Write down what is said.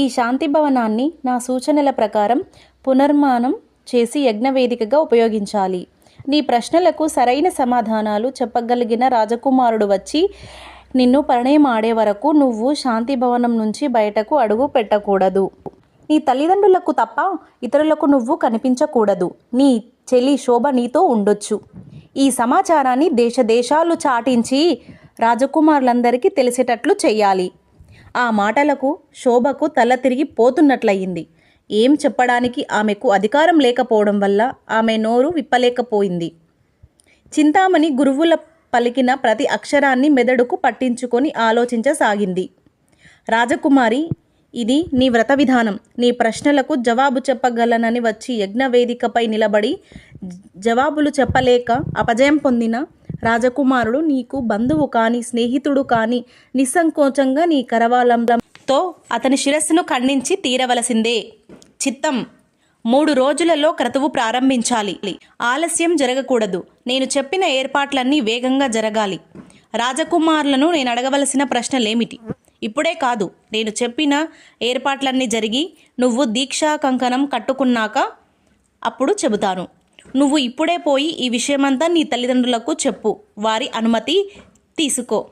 ఈ శాంతి భవనాన్ని నా సూచనల ప్రకారం పునర్మానం చేసి యజ్ఞవేదికగా ఉపయోగించాలి. నీ ప్రశ్నలకు సరైన సమాధానాలు చెప్పగలిగిన రాజకుమారుడు వచ్చి నిన్ను పరిణయం ఆడే వరకు నువ్వు శాంతి భవనం నుంచి బయటకు అడుగు పెట్టకూడదు. నీ తల్లిదండ్రులకు తప్ప ఇతరులకు నువ్వు కనిపించకూడదు. నీ చెల్లి శోభ నీతో ఉండొచ్చు. ఈ సమాచారాన్ని దేశ దేశాలు చాటించి రాజకుమారులందరికీ తెలిసేటట్లు చేయాలి ఆ మాటలకు శోభకు తల తిరిగి పోతున్నట్లయింది. ఏం చెప్పడానికి ఆమెకు అధికారం లేకపోవడం వల్ల ఆమె నోరు విప్పలేకపోయింది. చింతామణి గురువుల పలికిన ప్రతి అక్షరాన్ని మెదడుకు పట్టించుకొని ఆలోచించసాగింది. రాజకుమారి ఇది నీ వ్రత విధానం. నీ ప్రశ్నలకు జవాబు చెప్పగలనని వచ్చి యజ్ఞవేదికపై నిలబడి జవాబులు చెప్పలేక అపజయం పొందిన రాజకుమారుడు నీకు బంధువు కాని స్నేహితుడు కాని నిస్సంకోచంగా నీ కరవాలంతో అతని శిరస్సును ఖండించి తీరవలసిందే. చిత్తం. మూడు రోజులలో క్రతువు ప్రారంభించాలి. ఆలస్యం జరగకూడదు. నేను చెప్పిన ఏర్పాట్లన్నీ వేగంగా జరగాలి. రాజకుమారులను నేను అడగవలసిన ప్రశ్నలేమిటి? ఇప్పుడే కాదు. నేను చెప్పిన ఏర్పాట్లన్నీ జరిగి నువ్వు దీక్షా కంకణం కట్టుకున్నాక అప్పుడు చెబుతాను. నువ్వు ఇప్పుడే పోయి ఈ విషయమంతా నీ తల్లిదండ్రులకు చెప్పు. వారి అనుమతి తీసుకో.